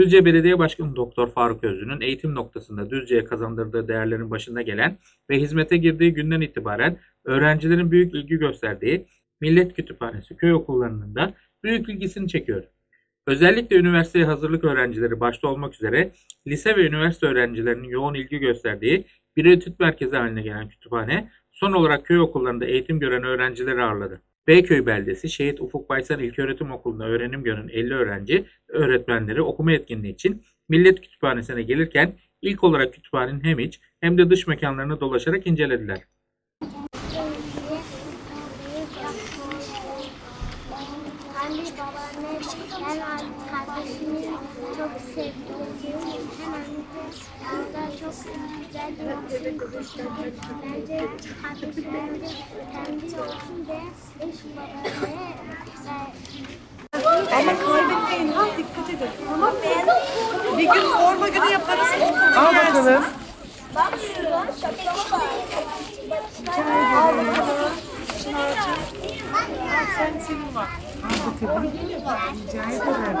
Düzce Belediye Başkanı Doktor Faruk Özlü'nün eğitim noktasında Düzce'ye kazandırdığı değerlerin başında gelen ve hizmete girdiği günden itibaren öğrencilerin büyük ilgi gösterdiği Millet Kütüphanesi köy okullarının da büyük ilgisini çekiyor. Özellikle üniversiteye hazırlık öğrencileri başta olmak üzere lise ve üniversite öğrencilerinin yoğun ilgi gösterdiği bir etüt merkezi haline gelen kütüphane son olarak köy okullarında eğitim gören öğrencileri ağırladı. Beyköy beldesi Şehit Ufuk Baysal İlköğretim Okulu'nda öğrenim gören 50 öğrenci öğretmenleri okuma etkinliği için Millet Kütüphanesi'ne gelirken ilk olarak kütüphanenin hem iç hem de dış mekanlarını dolaşarak incelediler. Çok seviyorum. Hemen çok güzel bir. Bence kardeşlerim de kendi olsun ve Ama kaybetmeyin ha dikkat edin. Tamam mı? Bir gün forma günü yaparız. Al bakalım. Sen senin var. Al bakalım. Rica ederim.